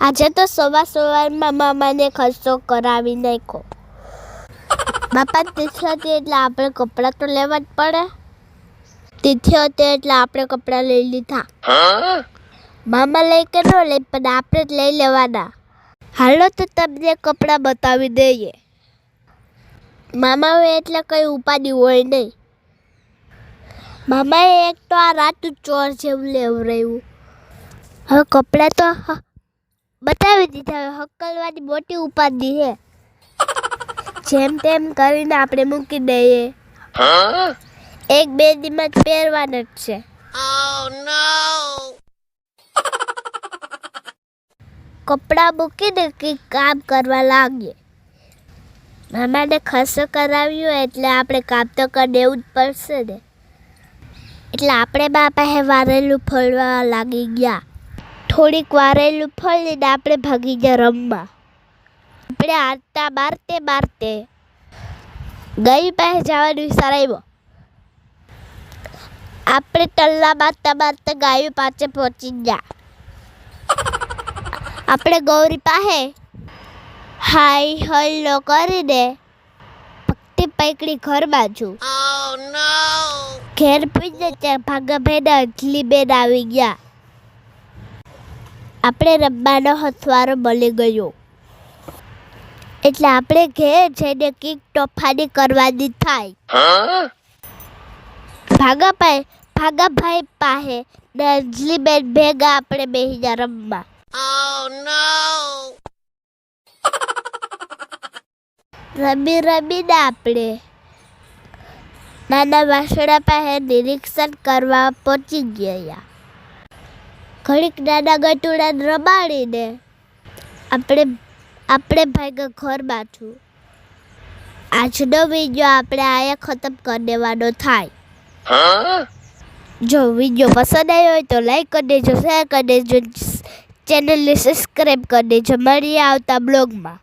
આજે તો સવાર સવારમાં મામાને ખર્ચો કરાવી નાખ્યો. બાપા હતી એટલે આપણે કપડાં તો લેવા જ પડે. હતી એટલે આપણે કપડાં લઈ લીધા. મામા લઈ કે ન લઈ, પણ આપણે જ લઈ લેવાના. હાલો તો તમને કપડાં બતાવી દઈએ. મામા હોય એટલે કંઈ ઉપાડી હોય નહીં. મામાએ એક તો આ રાતું ચોર જેવું લેવું રહ્યું હવે કપડાં તો હ- બતાવી દીધા. હવે હકલવાની મોટી ઉપાધિ છે. જેમ તેમ કરીને આપણે મૂકી દઈએ. એક બે દિમાગ પહેરવાના જ છે. કપડાં મૂકીને કંઈક કામ કરવા લાગીએ. મામાને ખર્ચો કરાવ્યો એટલે આપણે કામ તો કરી દેવું જ પડશે ને. એટલે આપણે બા પાસે વારેલું ફળવા લાગી ગયા. થોડીક વારેલું ફળ લઈને આપણે ભાગી ગયા રમવા. આપણે હારતા બારતે મારતે ગઈ પાસે જવાનો વિચાર આવ્યો. આપણે ટલ્લા મારતા મારતા ગાયો પાસે પહોંચી ગયા. આપણે ગૌરી પાસે હાય હલ્લો કરીને ભક્તિ પૈકડી ઘર બાજુ. ઘેર પૂજે ત્યાં ભાગા ને અંજલી બેન આવી ગયા. આપણે રમવાનો હથવારો બની ગયો. એટલે આપણે ઘેર જઈને કીક તોફાની કરવાની થાય. ભાગાભાઈ ભાગાભાઈ પાસે ને અંજલી બેન ભેગા આપણે ગયા રમવા. રમી રમીને આપણે નાના વાસણા પાસે નિરીક્ષણ કરવા પહોંચી ગયા. ઘડીક નાના રબાડી દે આપણે આપણે ભાઈ ઘર બાથું આજનો વીડિયો આપણે આયા ખતમ કરી દેવાનો થાય. જો વીડિયો પસંદ આવ્યો હોય તો લાઈક કરી દેજો શેર કરી દેજો ચેનલને સબસ્ક્રાઈબ કરી દેજો. મળીએ આવતા બ્લોગમાં